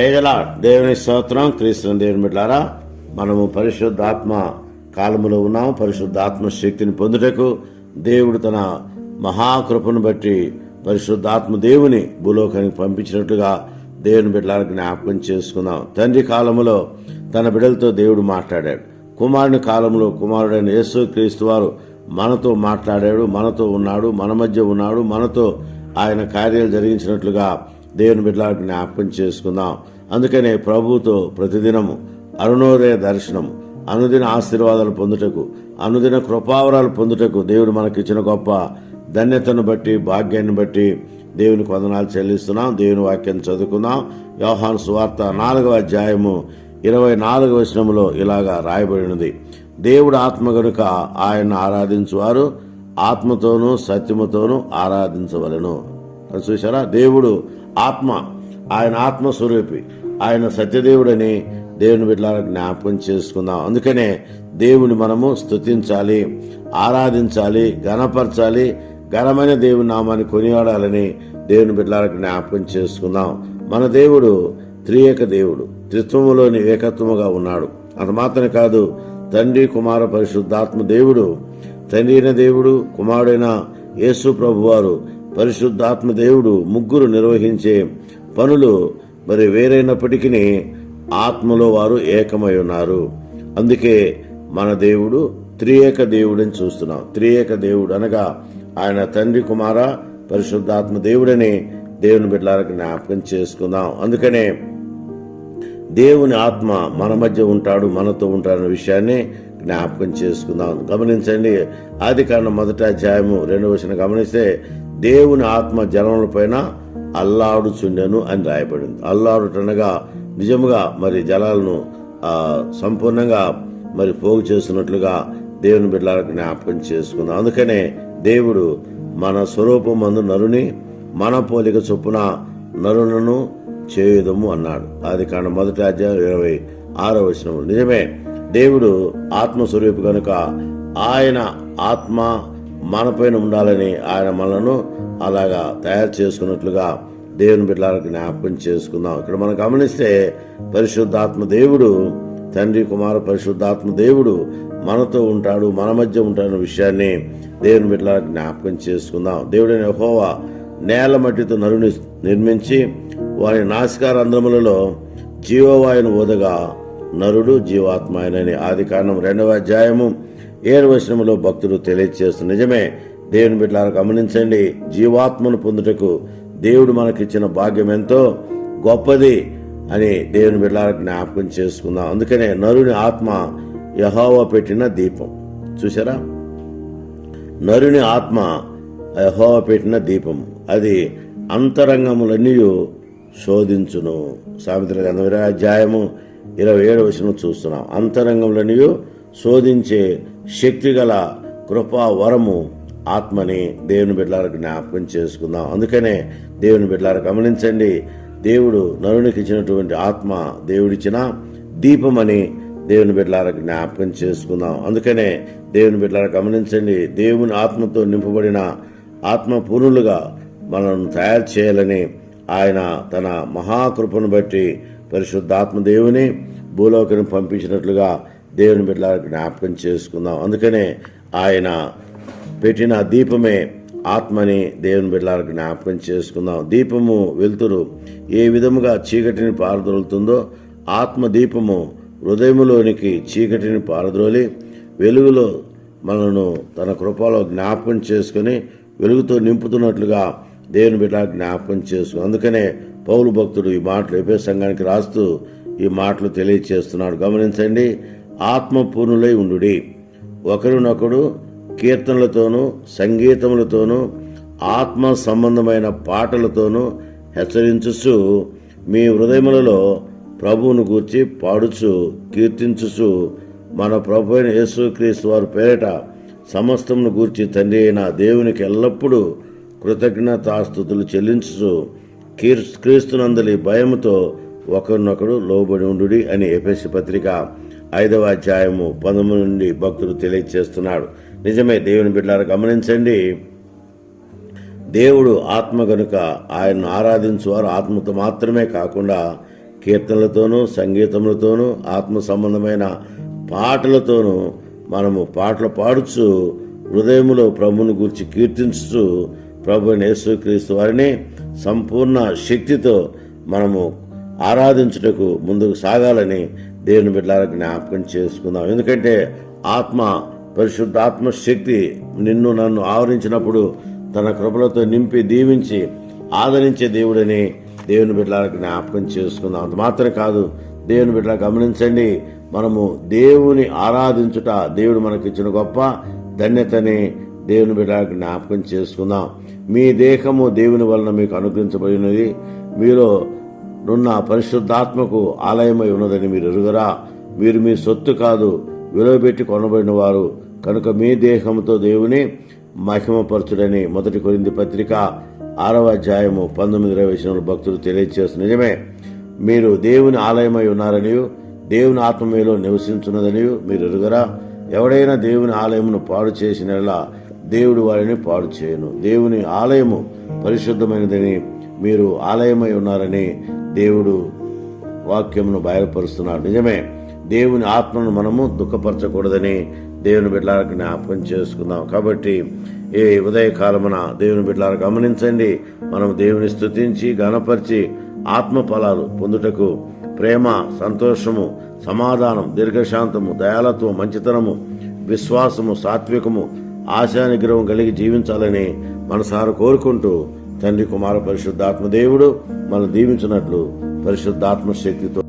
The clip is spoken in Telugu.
ప్రేజలా దేవుని స్తోత్రం క్రీస్తుని దేవుని బిడ్డారా మనము పరిశుద్ధాత్మ కాలములో ఉన్నాము. పరిశుద్ధాత్మ శక్తిని పొందుటకు దేవుడు తన మహాకృపను బట్టి పరిశుద్ధాత్మ దేవుని భూలోకానికి పంపించినట్లుగా దేవుని బిడ్డలకు జ్ఞాపకం చేసుకుందాం. తండ్రి కాలములో తన బిడ్డలతో దేవుడు మాట్లాడాడు. కుమారుని కాలంలో కుమారుడైన యేసు క్రీస్తు వారు మనతో మాట్లాడాడు మనతో ఉన్నాడు మన మధ్య ఉన్నాడు మనతో ఆయన కార్యాలు జరిగించినట్లుగా దేవుని బిడ్డలకు జ్ఞాపకం చేసుకుందాం. అందుకనే ప్రభువుతో ప్రతిదినము అరుణోదయ దర్శనము అనుదిన ఆశీర్వాదాలు పొందుటకు అనుదిన కృపావరాలు పొందుటకు దేవుడు మనకిచ్చిన గొప్ప ధన్యతను బట్టి భాగ్యాన్ని బట్టి దేవుని వందనాలు చెల్లిస్తున్నాం. దేవుని వాక్యం చదువుకుందాం. యోహాను సువార్త నాలుగవ అధ్యాయము ఇరవై నాలుగవ వచనములో ఇలాగా రాయబడినది. దేవుడు ఆత్మ గనుక ఆయన ఆరాధించువారు ఆత్మతోనూ సత్యముతోనూ ఆరాధించవలను. చూసారా దేవుడు ఆత్మ ఆయన ఆత్మస్వరూపి. ఆయన సత్యదేవుడని దేవుని బిడ్డలను జ్ఞాపకం చేసుకుందాం. అందుకనే దేవుని మనము స్తుతించాలి ఆరాధించాలి గణపరచాలి ఘనమైన దేవుని నామాన్ని కొనియాడాలని దేవుని బిడ్డలకు జ్ఞాపకం చేసుకుందాం. మన దేవుడు త్రియేక దేవుడు త్రిత్వములోని ఏకత్వముగా ఉన్నాడు. అంత మాత్రమే కాదు తండ్రి కుమార పరిశుద్ధాత్మ దేవుడు తండ్రి అయిన దేవుడు కుమారుడైన యేసు ప్రభువారు పరిశుద్ధాత్మ దేవుడు ముగ్గురు నిర్వహించే పనులు మరి వేరైనప్పటికీ ఆత్మలో వారు ఏకమై ఉన్నారు. అందుకే మన దేవుడు త్రియేక దేవుడని చూస్తున్నాం. త్రియేక దేవుడు అనగా ఆయన తండ్రి కుమార పరిశుద్ధాత్మ దేవుడని దేవుని బిడ్డలకు జ్ఞాపకం చేసుకుందాం. అందుకనే దేవుని ఆత్మ మన మధ్య ఉంటాడు మనతో ఉంటాడన్న విషయాన్ని జ్ఞాపకం చేసుకుందాం. గమనించండి ఆది కారణం మొదట అధ్యాయము రెండవ వచ్చిన గమనిస్తే దేవుని ఆత్మ జనముల పైన అల్లాడుచుండెను అని రాయబడింది. అల్లాడుటనగా నిజముగా మరి జలాలను సంపూర్ణంగా మరి పోగు చేస్తున్నట్లుగా దేవుని బిడ్డలకు జ్ఞాపకం చేసుకుందాం. అందుకనే దేవుడు మన స్వరూపమందు నరుని మన పోలిక చొప్పున నరులను చేయుదము అన్నాడు. అది కాండ మొదటి అధ్యాయం ఇరవై ఆరో వచనము నిజమే దేవుడు ఆత్మస్వరూపు కనుక ఆయన ఆత్మ మనపైన ఉండాలని ఆయన మనలను అలాగా తయారు చేసుకున్నట్లుగా దేవుని బిడ్డలకు జ్ఞాపకం చేసుకుందాం. ఇక్కడ మనం గమనిస్తే పరిశుద్ధాత్మ దేవుడు తండ్రి కుమార పరిశుద్ధాత్మ దేవుడు మనతో ఉంటాడు మన మధ్య ఉంటాడన్న విషయాన్ని దేవుని బిడ్డలకు జ్ఞాపకం చేసుకుందాం. దేవుడైన హోవా నేల మట్టితో నరుని నిర్మించి వారి నాసికారంధ్రములలో జీవవాయును ఊదగా నరుడు జీవాత్మ ఆయనని. ఆది కారణం రెండవ అధ్యాయము ఏడు వచనములో భక్తుడు తెలియజేస్తుంది నిజమే దేవుని బిడ్డలను గమనించండి జీవాత్మను పొందుటకు దేవుడు మనకిచ్చిన భాగ్యం ఎంతో గొప్పది అని దేవుని బిడ్డలకు జ్ఞాపకం చేసుకుందాం. అందుకనే నరుని ఆత్మ యహోవా పెట్టిన దీపం. చూసారా నరుని ఆత్మ యహోవ పెట్టిన దీపం. అది అంతరంగములన్నీ శోధించును. సామెతల గ్రంథం ఇరవై అధ్యాయము ఇరవై ఏడు వచనం చూస్తున్నాం. అంతరంగంలోనియు శోధించే శక్తి గల కృపా వరము ఆత్మని దేవుని బిడ్డలకు జ్ఞాపకం చేసుకుందాం. అందుకనే దేవుని బిడ్డలారు గమనించండి. దేవుడు నరునికి ఇచ్చినటువంటి ఆత్మ దేవుడిచ్చిన దీపమని దేవుని బిడ్డలకు జ్ఞాపకం చేసుకుందాం. అందుకనే దేవుని బిడ్డలకు గమనించండి. దేవుని ఆత్మతో నింపబడిన ఆత్మ పూర్ణులుగా మనల్ని తయారు చేయాలని ఆయన తన మహాకృపను బట్టి పరిశుద్ధాత్మ దేవుని భూలోకని పంపించినట్లుగా దేవుని బిడ్డలకు జ్ఞాపకం చేసుకుందాం. అందుకనే ఆయన పెట్టిన దీపమే ఆత్మని దేవుని బిడ్డలకు జ్ఞాపకం చేసుకుందాం. దీపము వెలుతురు ఏ విధముగా చీకటిని పారదొలుతుందో ఆత్మ దీపము హృదయములోనికి చీకటిని పారద్రోలి వెలుగులో మనను తన కృపలో జ్ఞాపకం చేసుకుని వెలుగుతో నింపుతున్నట్లుగా దేవుని బిడ్డ జ్ఞాపకం చేసుకుని అందుకనే పౌలు భక్తుడు ఈ మాటలు ఎపే సంఘానికి రాస్తూ ఈ మాటలు తెలియచేస్తున్నాడు. గమనించండి ఆత్మపూర్ణులై ఉండుడి. ఒకరినొకడు కీర్తనలతోనూ సంగీతములతోనూ ఆత్మ సంబంధమైన పాటలతోనూ హెచ్చరించుచు మీ హృదయములలో ప్రభువును గూర్చి పాడుచు కీర్తించుచు మన ప్రభు అయిన యేసుక్రీస్తు వారి పేరిట సమస్తమును గూర్చి తండ్రి అయిన దేవునికి ఎల్లప్పుడూ కృతజ్ఞతాస్థుతులు చెల్లించుచు కీర్ క్రీస్తునందలి భయముతో ఒకరినొకడు లోబడి ఉండు అని ఎఫెసి పత్రిక ఐదవ అధ్యాయము పంతొమ్మిది నుండి భక్తుడు తెలియజేస్తున్నాడు నిజమే దేవుని బిడ్డలారా గమనించండి. దేవుడు ఆత్మ గనుక ఆయన్ను ఆరాధించువారు ఆత్మతో మాత్రమే కాకుండా కీర్తనలతోనూ సంగీతములతోనూ ఆత్మ సంబంధమైన పాటలతోనూ మనము పాటలు పాడుచు హృదయములో ప్రభుని గురించి కీర్తించుచు ప్రభు యేసుక్రీస్తు వారిని సంపూర్ణ శక్తితో మనము ఆరాధించుటకు ముందుకు సాగాలని దేవుని బిడ్డల జ్ఞాపకం చేసుకుందాం. ఎందుకంటే ఆత్మ పరిశుద్ధాత్మ శక్తి నిన్ను నన్ను ఆవరించినప్పుడు తన కృపలతో నింపి దీవించి ఆదరించే దేవుడని దేవుని బిడ్డలకు జ్ఞాపకం చేసుకుందాం. అంత మాత్రం కాదు దేవుని బిడ్డల గమనించండి మనము దేవుని ఆరాధించుట దేవుడు మనకిచ్చిన గొప్ప ధన్యతని దేవుని బిడ్డలకు జ్ఞాపకం చేసుకుందాం. మీ దేహము దేవుని వలన మీకు అనుగ్రహించబడినది. మీలో నున్న పరిశుద్ధాత్మకు ఆలయమై ఉన్నదని మీరు ఎరుగరా. మీరు మీ సొత్తు కాదు విలువబెట్టి కొనబడిన వారు. కనుక మీ దేహంతో దేవుని మహిమపరచుడని మొదటి కొరింది పత్రిక ఆరవ అధ్యాయము పంతొమ్మిది ఇరవై విషయంలో భక్తులు తెలియజేస్తుంది నిజమే. మీరు దేవుని ఆలయమై ఉన్నారని దేవుని ఆత్మ మీలో నివసించున్నదని మీరు ఎరుగరా. ఎవడైనా దేవుని ఆలయమును పాడు చేసిన దేవుడు వారిని పాడు చేయను. దేవుని ఆలయము పరిశుద్ధమైనదని మీరు ఆలయమై ఉన్నారని దేవుడు వాక్యమును బయలుపరుస్తున్నారు నిజమే దేవుని ఆత్మను మనము దుఃఖపరచకూడదని దేవుని బిడ్డలకు జ్ఞాపకం చేసుకుందాం. కాబట్టి ఏ ఉదయకాలమున దేవుని బిడ్డలను గమనించండి మనం దేవుని స్థుతించి గణపరిచి ఆత్మ ఫలాలు పొందుటకు ప్రేమ సంతోషము సమాధానం దీర్ఘశాంతము దయాలత్వం మంచితనము విశ్వాసము సాత్వికము ఆశానిగ్రహం కలిగి జీవించాలని మనసారు కోరుకుంటూ తండ్రి కుమార పరిశుద్ధాత్మ దేవుడు మనం దీవించినట్లు పరిశుద్ధాత్మ శక్తితో